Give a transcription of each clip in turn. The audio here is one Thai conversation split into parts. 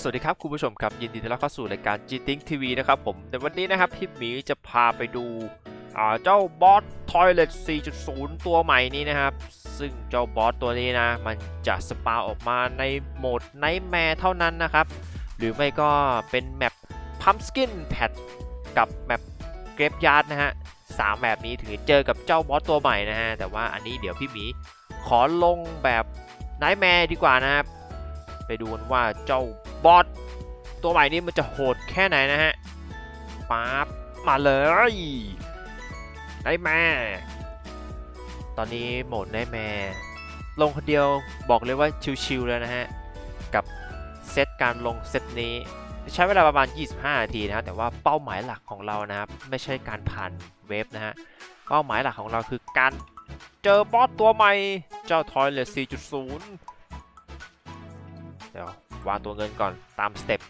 สวัสดีครับคุณผู้ชมครับยินดีต้อนรับเข้าสู่รายการ g t i n k TV นะครับผมในวันนี้นะครับพี่หมีจะพาไปดูเจ้าบอส Toilet 4.0 ตัวใหม่นี้นะครับ ซึ่งเจ้าบอสตัวนี้นะ มันจะสปาออกมาในโหมด Nightmare เท่านั้นนะครับ หรือไม่ก็เป็นแมป Pumpkin Pad กับแมป Graveyard นะฮะสามแบบนี้ถึงจะเจอกับเจ้าบอสตัวใหม่นะฮะแต่ว่าอันนี้เดี๋ยวพี่หมีขอลงแบบ Nightmare ดีกว่านะครับไปดูกันว่าเจ้า บอสตัวใหม่นี้มันจะโหดแค่ไหนนะฮะปั๊บมาเลยได้แม่ตอนนี้โหมดได้แม่ลงคนเดียวบอกเลยว่าชิวๆแล้วนะฮะ กับเซตการลงเซตนี้ ใช้เวลาประมาณ 25 นาทีนะแต่ว่าเป้าหมายหลักของเรานะครับไม่ใช่การผ่านเวฟนะฮะ เป้าหมายหลักของเราคือการเจอบอสตัวใหม่ เจ้า Toilet 4.0 เดี๋ยว วางตัวเงินก่อนตามสเต็ป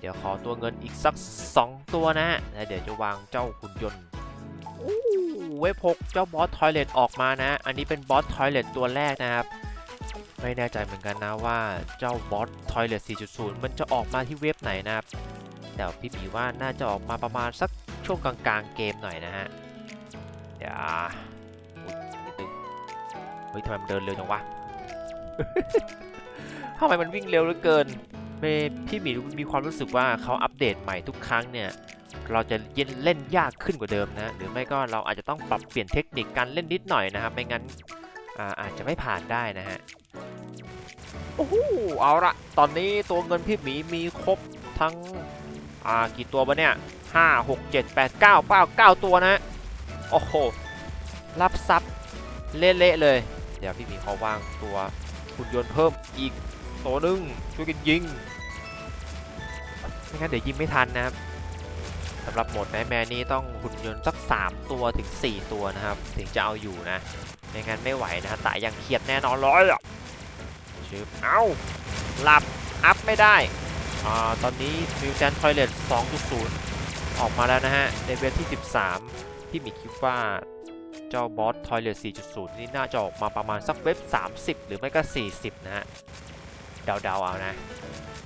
เดี๋ยวขอตัวเงินอีกสัก 2 ตัวนะฮะแล้วเดี๋ยวจะวางเจ้าหุ่นยนต์เว็บหกเจ้าบอสทอยเลตออกมานะ อันนี้เป็นบอสทอยเลตตัวแรกนะครับ ไม่แน่ใจเหมือนกันนะว่าเจ้าบอสทอยเลต4.0 มันจะออกมาที่เว็บไหนนะครับ แต่พี่หมีว่าน่าจะออกมาประมาณสักช่วงกลางๆเกมหน่อยนะฮะ เดี๋ยวอุ๊ยนิดนึงเฮ้ยทำไมมันเดินเร็วจังวะ ทำไมมันวิ่งเร็วเหลือเกินเมพี่หมีมีความรู้สึกว่าเขาอัปเดตใหม่ทุกครั้งเนี่ยเราจะเย็นเล่นยากขึ้นกว่าเดิมนะ หรือไม่ก็เราอาจจะต้องปรับเปลี่ยนเทคนิคการเล่นนิดหน่อยนะครับ ไม่งั้นอาอาจจะไม่ผ่านได้นะฮะ โอ้โห เอาละตอนนี้ตัวเงินพี่หมีมีครบทั้ง อ่า กี่ตัวบะเนี่ยห้าหกเจ็ดแปดเก้าเก้าเก้าตัวนะ โอ้โห รับซับเละๆเลย เดี๋ยวพี่หมีขอวางตัวหุ่นยนต์เพิ่มอีก ตัวนึงช่วยกันยิง ไม่งั้นเดี๋ยวยิงไม่ทันนะครับสำหรับโหมดแมแมนี้ต้องหุ่นยนต์สัก 3 ตัวถึง 4 ตัวนะครับ ถึงจะเอาอยู่นะ ไม่งั้นไม่ไหวนะฮะตายยังเครียดแน่นอนเลยอะชืบเอาหลับ อัพไม่ได้อ่าตอนนี้มิวแจนทอยเลต2.0 ออกมาแล้วนะฮะในเว็บที่ 13 ที่มีคิดว่าเจ้าบอสทอยเลต4.0 นี่น่าจะออกมาประมาณสักเว็บ 30 หรือไม่ก็ 40 นะฮะ เดาๆเอานะ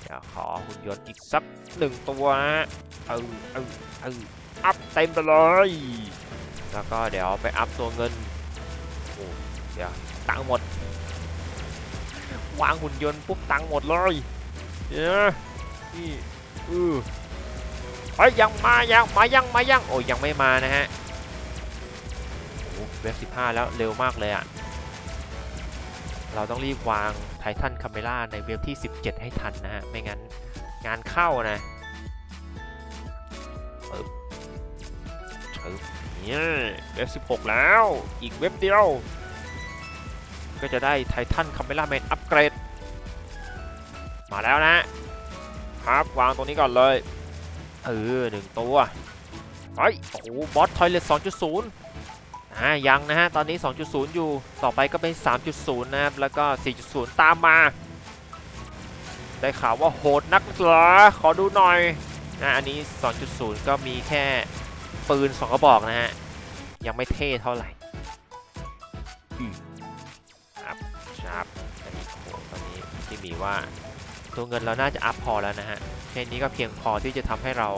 เดี๋ยวขอหุ่นยนต์อีกสักหนึ่งตัวนะเออเออเอออัพเต็มไปเลยแล้วก็เดี๋ยวไปอัพตัวเงินโอ้เดี๋ยวตังค์หมด วางหุ่นยนต์ปุ๊บตังค์หมดเลยเดี๋ยวนี่อือเฮ้ยยังมายังมายังมายังโอ้ยยังไม่มานะฮะโอ้เว็บ15แล้วเร็วมากเลยอะเราต้องรีบวาง ไททันคาเมล่าในเว็บที่ 17 ให้ทันนะฮะ ไม่งั้นงานเข้านะเนี่ยเว็บ 16 แล้ว อีกเว็บเดียว ก็จะได้ไททันคาเมล่าแมนอัปเกรด มาแล้วนะครับวางตรงนี้ก่อนเลย เออหนึ่งตัว เฮ้ย โอ้โหบอสทอยเลต2.0 อ่ายังนะฮะ ตอนนี้ 2.0 อยู่ ต่อไปก็เป็น 3.0 นะครับ แล้วก็ 4.0 ตามมา ได้ข่าวว่าโหดนักเหรอ ขอดูหน่อยนะอันนี้ 2.0 ก็มีแค่ปืน 2 กระบอกนะฮะ ยังไม่เท่เท่าไหร่ครับครับอันนี้โหตอนนี้ที่มีว่าตัวเงินเราน่าจะอัพพอแล้วนะฮะแค่นี้ก็เพียงพอที่จะทำให้เรา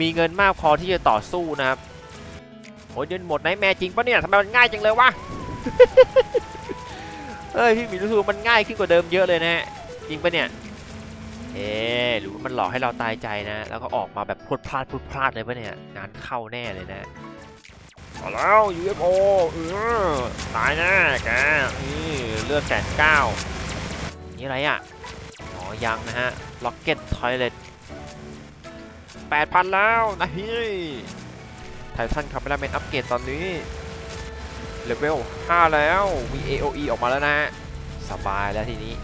มีเงินมากพอที่จะต่อสู้นะครับ โอ้ยนหมดไหนแม่จริงปะเนี่ยทำไมมันง่ายจังเลยวะเอ้ยพี่หมีรู้สึกว่ามันง่ายขึ้นกว่าเดิมเยอะเลยนะฮะจริงปะเนี่ยเอ๊ะหรือว่ามันหลอกให้เราตายใจนะ แล้วก็ออกมาแบบพลดพลาดพลดพลาดเลยปะเนี่ยงานเข้าแน่เลยนะเอาแล้ว UFO เออตายแน่แกนี่เลือดแสนเก้านี่อะไรอะอ๋อยังนะฮะ Rocket Toilet 8,000แล้วนะฮี่ไททันคาเมล่าแมนอัปเกรดตอนนี้เลเวล5แล้วมี AOE ออกมาแล้วนะ สบายแล้วทีนี้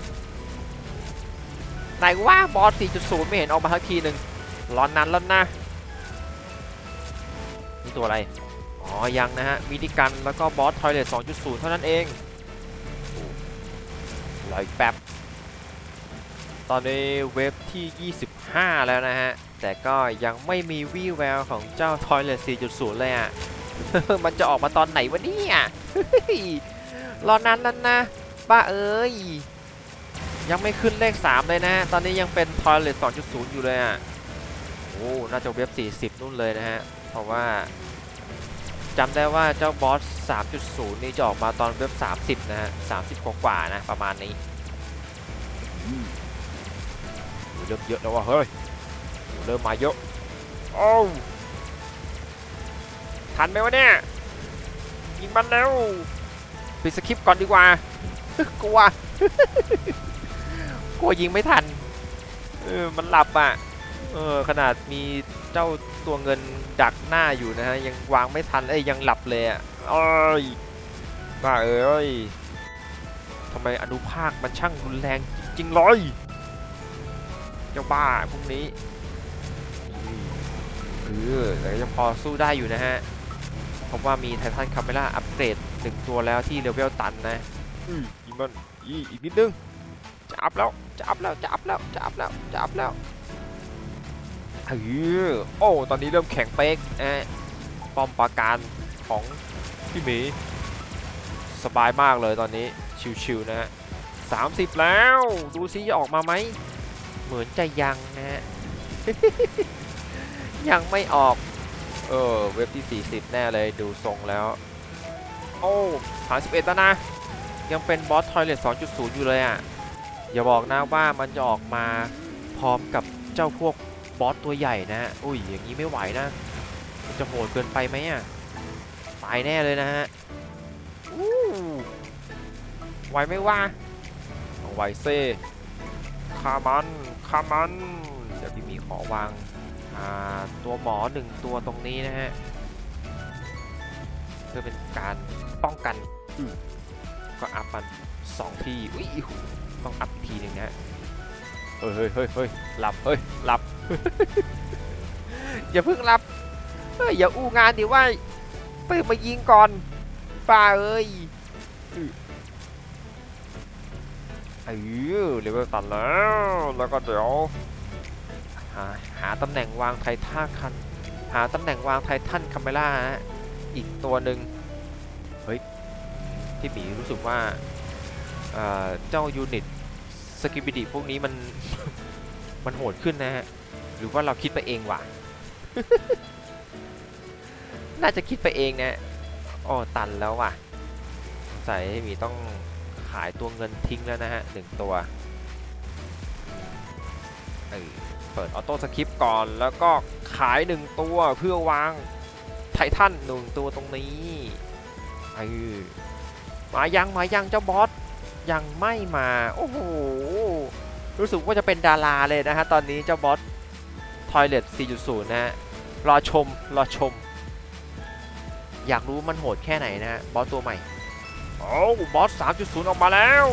ไหนว่าบอส 4.0 ไม่เห็นออกมาสักทีหนึ่งร้อนนั้นแล้วนะ นี่ตัวอะไร อ๋อ ยังนะฮะ มินิกันแล้วก็บอส ทอยเลต2.0 เท่านั้นเองโอ้รออีกแป๊บ ตอนนี้เว็บที่ 25 แล้วนะฮะ แต่ก็ยังไม่มีวี่แววของเจ้า Toilet 4.0 เลยอะ มันจะออกมาตอนไหนวะเนี่ยรอนานแล้วนะบ้าเอ้ย ยังไม่ขึ้นเลข 3 เลยนะ ตอนนี้ยังเป็น Toilet 2.0 อยู่เลยอะ โอ้ น่าจะเว็บ 40 นู่นเลยนะฮะ เพราะว่าจำได้ว่าเจ้าบอส 3.0 นี่จะออกมาตอนเว็บ 30 นะฮะ 30 กว่าๆนะ ประมาณนี้เริ่มเยอะแล้วว่ะเฮ้ย เริ่มมาเยอะโอ้ทันไหมวะเนี่ยยิงมันแล้วปิดสคริปต์ก่อนดีกว่ากลัวกลัวยิงไม่ทันเออมันหลับอะเออขนาดมีเจ้าตัวเงินดักหน้าอยู่นะฮะยังวางไม่ทันเอ้ยยังหลับเลยอะโอ้ยบ้าเอ้ยทำไมอนุภาคมันช่างรุนแรงจริงๆเลยเจ้าบ้าพวกนี้ เออแต่ก็ยังพอสู้ได้อยู่นะฮะเพราะว่ามีไททันคาเมล่าอัปเกรดหนึ่งตัวแล้วที่เลเวลตันนะอืออีกมันอีอีกนิดนึงจะอัพแล้วจะอัพแล้วจะอัพแล้วจะอัพแล้วจะอัพแล้วเออโอ้ตอนนี้เริ่มแข็งเป๊กนะป้อมปราการของพี่หมีสบายมากเลยตอนนี้ชิวๆนะฮะสามสิบแล้ว ดูซิจะออกมาไหม เหมือนจะยังนะฮะ ยังไม่ออก เออ เว็บที่ 40 แน่เลยดูทรงแล้ว โอ้31แล้วนะ ยังเป็นบอสทอยเลต2.0 อยู่เลยอะ อย่าบอกนะว่ามันจะออกมาพร้อมกับเจ้าพวกบอสตัวใหญ่นะ อุ้ย อย่างนี้ไม่ไหวนะ มันจะโหดเกินไปไหมอะ ตายแน่เลยนะฮะอู้ไหวไหมวะเอาไหวเซ่ฆ่ามันฆ่ามัน เดี๋ยวพี่มีขอวาง ตัวหมอหนึ่งตัวตรงนี้นะฮะ เพื่อเป็นการป้องกันอือก็อัพมันสองทีอุ้ยต้องอัพอีกทีหนึ่งนะฮะเฮ้ยเฮ้ยเฮ้ยเฮ้ยหลับเฮ้ยหลับ อย่าเพิ่งหลับเฮ้ยอย่าอู้งานดิว่าตื่นมายิงก่อนป้าเอ้ยอื้อเออเลเวลตันแล้ว แล้วก็เดี๋ยว หาหาตำแหน่งวางไททันคันหาตำแหน่งวางไททันคาเมล่าฮะอีกตัวหนึ่งเฮ้ยที่หมีรู้สึกว่าเจ้ายูนิตสกิบิดิพวกนี้มันมันโหดขึ้นนะฮะหรือว่าเราคิดไปเองวะน่าจะคิดไปเองนะอ๋อตันแล้วว่ะสงสัยหมีต้องขายตัวเงินทิ้งแล้วนะฮะหนึ่งตัวเออ เปิดออโต้สคริปต์ก่อนแล้วก็ขายหนึ่งตัวเพื่อวางไททันหนึ่งตัวตรงนี้เออมายังมายังเจ้าบอสยังไม่มา โอ้โห รู้สึกว่าจะเป็นดาราเลยนะฮะ ตอนนี้เจ้าบอสทอยเลต4.0 นะฮะ รอชม รอชม อยากรู้มันโหดแค่ไหนนะฮะ บอสตัวใหม่ โอ้บอส 3.0 ออกมาแล้ว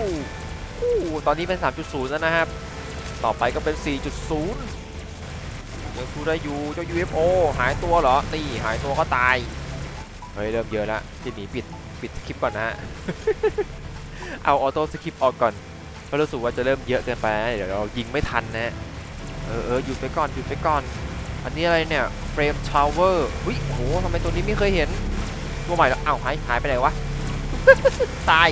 อู้ตอนนี้เป็น 3.0 แล้วนะครับ ต่อไปก็เป็น 4.0ยังสู้ได้อยู่เจ้า UFO หายตัวเหรอนี่หายตัวก็ตาย เฮ้ย เริ่มเยอะแล้วที่หนีปิดปิดคลิปก่อนนะฮะ เอาออโต้สคริปออกก่อนเพราะรู้สึกว่าจะเริ่มเยอะเกินไป เดี๋ยวเรายิงไม่ทันนะเออเออหยุดไปก่อนหยุดไปก่อน อันนี้อะไรเนี่ยเฟรมทาวเวอร์วิโอ้โหทำไมตัวนี้ไม่เคยเห็นตัวใหม่แล้วอ้าวหายหายไปไหนวะ ตาย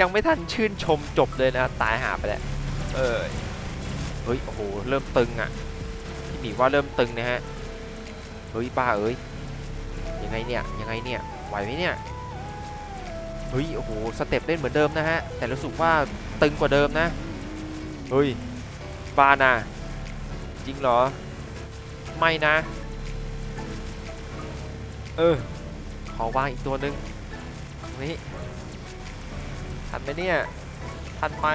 ยังไม่ทันชื่นชมจบเลยนะ ตายหาไปแล้วเออเฮ้ย โอ้โห เริ่มตึงอะพี่หมีว่าเริ่มตึงนะฮะ เฮ้ยป้าเอ้ย ยังไงเนี่ย ยังไงเนี่ย ไหวไหมเนี่ย เฮ้ย โอ้โห สเต็ปเล่นเหมือนเดิมนะฮะ แต่รู้สึกว่าตึงกว่าเดิมนะ เฮ้ยบ้านะจริงเหรอ ไม่นะ เออ ขอวางอีกตัวหนึ่งนี้ ทันไหมเนี่ย ทันไหม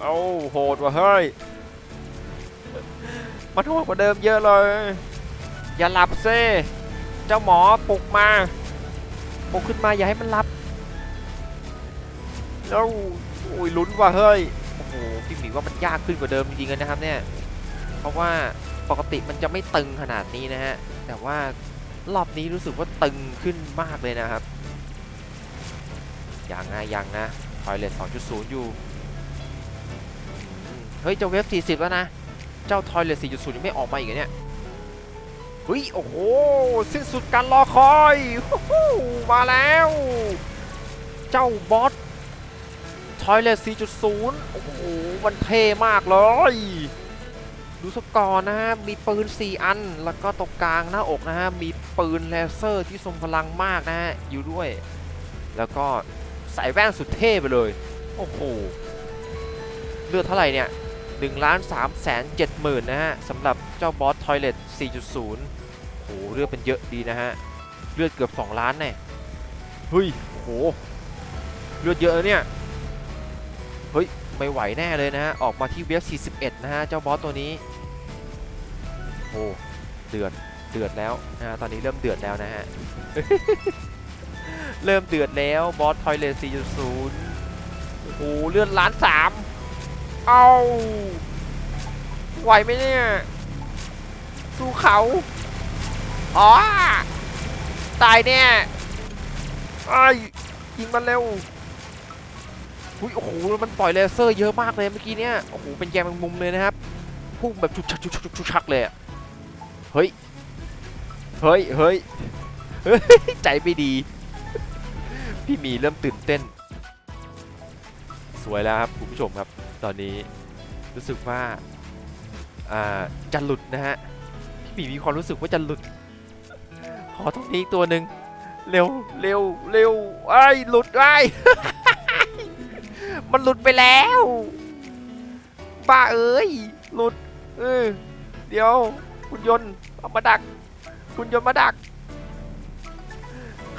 เอ้าโหดว่ะเฮ้ย มันโหดกว่าเดิมเยอะเลย อย่าหลับเซ่เจ้าหมอปลุกมา ปลุกขึ้นมาอย่าให้มันหลับแล้วอุ้ยลุ้นว่ะเฮ้ย โอ้โห พี่หมีว่ามันยากขึ้นกว่าเดิมจริงๆนะครับเนี่ย เพราะว่าปกติมันจะไม่ตึงขนาดนี้นะฮะ แต่ว่ารอบนี้รู้สึกว่าตึงขึ้นมากเลยนะครับ ย่างนะย่างนะทอยเลต2.0 อยู่อืมเฮ้ย เจ้าเว็บ40 แล้วนะ เจ้าทอยเลต4.0 ยังไม่ออกมาอีกเนี่ยเฮ้ย โอ้โห สิ้นสุดการรอคอย มาแล้ว เจ้าบอสท Toilet 4.0 โอ้โห มันเท่มากเลย ดูสกอร์นะฮะ มีปืน 4 อัน แล้วก็ตรงกลางหน้าอกนะฮะ มีปืนเลเซอร์ที่ทรงพลังมากนะฮะ อยู่ด้วย แล้วก็ ใส่แว่นสุดเท่ไปเลย โอ้โห เลือดเท่าไหร่เนี่ย1ล้าน3แสน7หมื่นนะฮะสำหรับเจ้าบอส Toilet 4.0โอ้โหเลือดเป็นเยอะดีนะฮะ เลือดเกือบ 2 ล้านแน่เฮ้ยโอ้โหเลือดเยอะนะเนี่ย เฮ้ย ไม่ไหวแน่เลยนะฮะ ออกมาที่เวฟ41 นะฮะ เจ้าบอสตัวนี้โอ้เดือด เดือดแล้วนะฮะตอนนี้เริ่มเดือดแล้วนะฮะ เริ่มเดือดแล้วบอสทอยเลท4.0 โอ้โหเลือดล้านสามเอาไหวไหมเนี่ย สู้เขาอ๋อตายแน่ไอ้ยิงมันเร็วอุ้ยโอ้โหมันปล่อยเลเซอร์เยอะมากเลยเมื่อกี้เนี่ยโอ้โหเป็นแยมมงมุมเลยนะครับพุ่งแบบชุกชักชุกชักชุกชักเลยอะเฮ้ยเฮ้ยเฮ้ยเฮ้ยใจไม่ดี พี่มีเริ่มตื่นเต้น สวยแล้วครับคุณผู้ชมครับ ตอนนี้รู้สึกว่าจะหลุดนะฮะพี่มีมีความรู้สึกว่าจะหลุดขอตรงนี้ตัวหนึ่งเร็วเร็วเร็วไอ้หลุดไอ้มันหลุดไปแล้วบ้าเอ้ยหลุดเออเดี๋ยวคุณยนต์เอามาดัก คุณยนต์มาดัก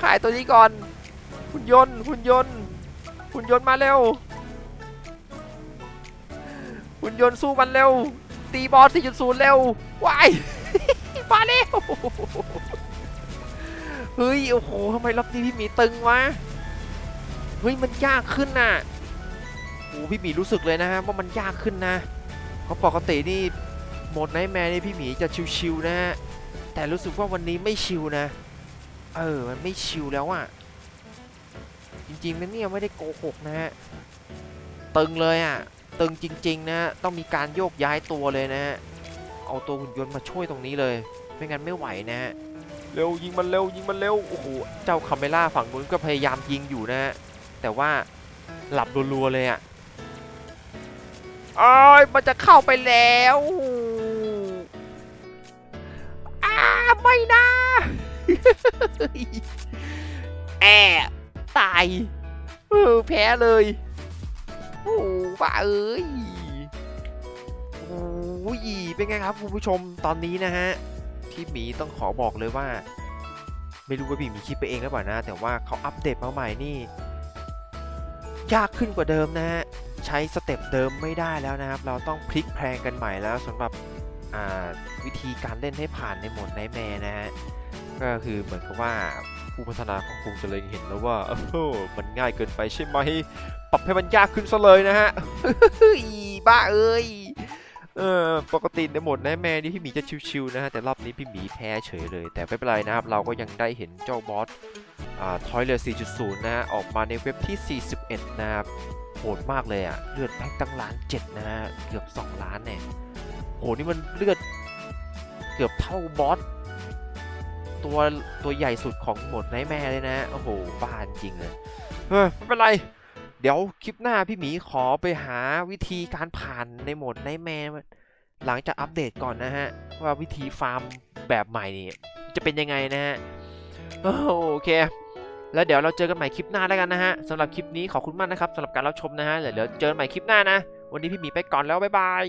ขายตัวนี้ก่อน คุณยนต์คุณยนต์คุณยนต์มาเร็วคุณยนต์สู้มันเร็ว ตีบอส4.0 เร็ววายมาเร็วเฮ้ย โอ้โหทำไมรอบนี้พี่หมีตึงวะ เฮ้ย มันยากขึ้นน่ะโอ้พี่หมีรู้สึกเลยนะฮะว่ามันยากขึ้นนะ เพราะปกตินี่โหมดไนท์แมร์นี่พี่หมีจะชิวๆนะฮะ แต่รู้สึกว่าวันนี้ไม่ชิวนะ เออ มันไม่ชิวแล้วอะจ ริงๆนะเนี่ยไม่ได้โกหกนะฮะตึงเลยอะตึงจริง ๆ นะต้องมีการโยกย้ายตัวเลยนะฮะเอาตัวหุ่นยนต์มาช่วยตรงนี้เลย ไม่งั้นไม่ไหวนะฮะเร็วยิงมันเร็วยิงมันเร็วโอ้โหเจ้าคาเมล่าฝั่งนู้นก็พยายามยิงอยู่นะฮะแต่ว่าหลับรัวๆเลยอะอ้ายมันจะเข้าไปแล้วอ้าไม่นะแอะ ตาย เออแพ้เลย โอ้บ้าเอ้ยโอ้ยเป็นไงครับคุณผู้ชมตอนนี้นะฮะพี่หมีต้องขอบอกเลยว่า ไม่รู้ว่าพี่หมีคิดไปเองหรือเปล่านะ แต่ว่าเขาอัปเดตมาใหม่นี่ ยากขึ้นกว่าเดิมนะฮะใช้สเต็ปเดิมไม่ได้แล้วนะครับ เราต้องพลิกแพลงกันใหม่แล้วสำหรับวิธีการเล่นให้ผ่านในโหมดไนแมร์นะฮะก็คือเหมือนกับว่า ผู้พัฒนาคงจะเล็งเห็นแล้วว่าโอ้โหมันง่ายเกินไปใช่ไหมปรับให้มันยากขึ้นซะเลยนะฮะบ้าเอ้ยเออปกติในหมดนท์แมร์นี่พี่หมีจะชิวๆนะฮะแต่รอบนี้พี่หมีแพ้เฉยเลย แต่ไม่เป็นไรนะครับเราก็ยังได้เห็นเจ้าบอสอ่าทอยเลอร์4.0 นะฮะออกมาในเว็บที่ 41 นะครับโหดมากเลยอะเลือดแพ็กตั้งล้านเจ็ดนะฮะเกือบ 2 ล้านเนี่ยโหนี่มันเลือดเกือบเท่าบอส ตัวตัวใหญ่สุดของหมดไนแมร์เลยนะ โอ้โหบ้าจริงเลยเฮ้ยไม่เป็นไร เดี๋ยวคลิปหน้าพี่หมีขอไปหาวิธีการผ่านในโหมดไนแมร์หลังจากอัปเดตก่อนนะฮะ ว่าวิธีฟาร์มแบบใหม่นี่จะเป็นยังไงนะฮะโอเค แล้วเดี๋ยวเราเจอกันใหม่คลิปหน้าแล้วกันนะฮะสำหรับคลิปนี้ขอบคุณมากนะครับสำหรับการรับชมนะฮะเดี๋ยวเจอกันใหม่คลิปหน้านะ วันนี้พี่หมีไปก่อนแล้วบ๊ายบาย